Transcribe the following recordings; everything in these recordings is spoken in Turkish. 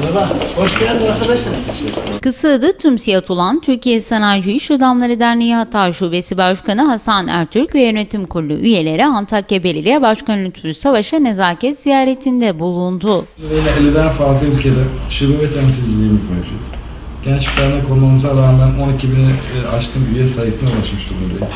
Merhaba, hoş geldin olan Türkiye Sanayici İş Adamları Derneği Hatay Şubesi Başkanı Hasan Ertürk ve Yönetim Kurulu üyeleri Antakya Belediye Başkanı Lütfü Savaş'a nezaket ziyaretinde bulundu. Ve 50'den fazla ülkede şube ve temsilciliğimiz mevcut. Genç dernek olmamıza rağmen 12 bini e, aşkın üye sayısına ulaşmış durumdayız.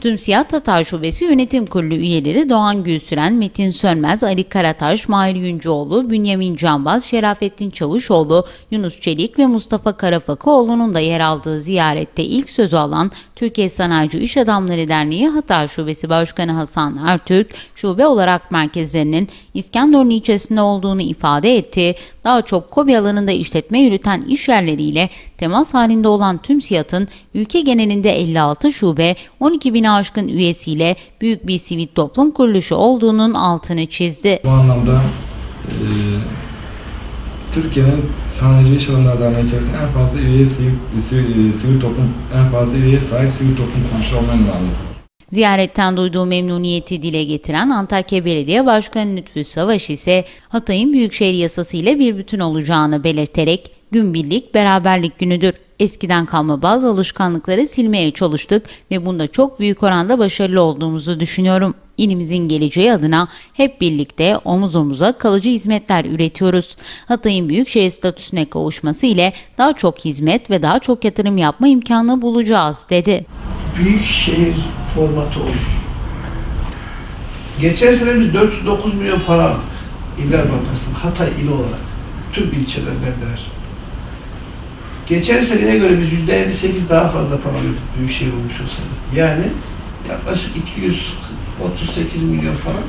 TÜMSİAD Hatay Şubesi Yönetim Kurulu üyeleri Doğan Gülsüren, Metin Sönmez, Ali Karataş, Mahir Yüncüoğlu, Bünyamin Canbaz, Şerafettin Çavuşoğlu, Yunus Çelik ve Mustafa Karafakoğlu'nun da yer aldığı ziyarette ilk sözü alan Türkiye Sanayici İş Adamları Derneği Hatay Şubesi Başkanı Hasan Ertürk, şube olarak merkezlerinin İskenderun ilçesinde olduğunu ifade etti. Daha çok KOBİ alanında işletme yürüten iş yerleriyle temas halinde olan TÜMSİAD'ın ülke genelinde 56 şube, 12 bine aşkın üyesiyle büyük bir sivil toplum kuruluşu olduğunun altını çizdi. Bu anlamda e, Türkiye'nin Sanayici İş Adamları Derneği içerisinde en fazla üye sivil, sivil, sivil toplum, en fazla üyeye sahip sivil toplum kuruluşu olmanın anlamı. Ziyaretten duyduğu memnuniyeti dile getiren Antakya Belediye Başkanı Lütfü Savaş ise Hatay'ın Büyükşehir Yasası ile bir bütün olacağını belirterek gün birlik beraberlik günüdür. Eskiden kalma bazı alışkanlıkları silmeye çalıştık ve bunda çok büyük oranda başarılı olduğumuzu düşünüyorum. İlimizin geleceği adına hep birlikte omuz omuza kalıcı hizmetler üretiyoruz. Hatay'ın büyükşehir statüsüne kavuşması ile daha çok hizmet ve daha çok yatırım yapma imkanı bulacağız dedi. Büyük şehir formatı olur. Geçen sene biz 409 milyon para aldık. İller Bankası'ndan Hatay ili olarak. Tüm ilçeler bendeler. Geçen seneye göre biz %58 daha fazla para alıyorduk Büyükşehir olmuş olsaydı. Yani yaklaşık 238 milyon falan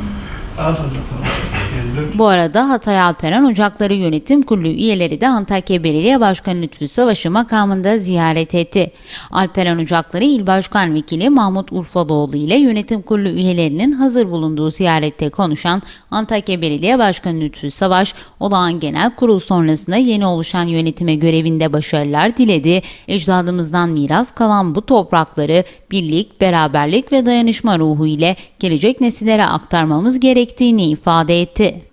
daha fazla para alıyorduk. Yani 400 Bu arada Hatay Alperen Ocakları Yönetim Kurulu üyeleri de Antakya Belediye Başkanı Lütfü Savaş'ı makamında ziyaret etti. Alperen Ocakları İl Başkan Vekili Mahmut Urfalıoğlu ile yönetim kurulu üyelerinin hazır bulunduğu ziyarette konuşan Antakya Belediye Başkanı Lütfü Savaş, olağan genel kurul sonrasında yeni oluşan yönetime görevinde başarılar diledi. Ecdadımızdan miras kalan bu toprakları birlik, beraberlik ve dayanışma ruhu ile gelecek nesillere aktarmamız gerektiğini ifade etti.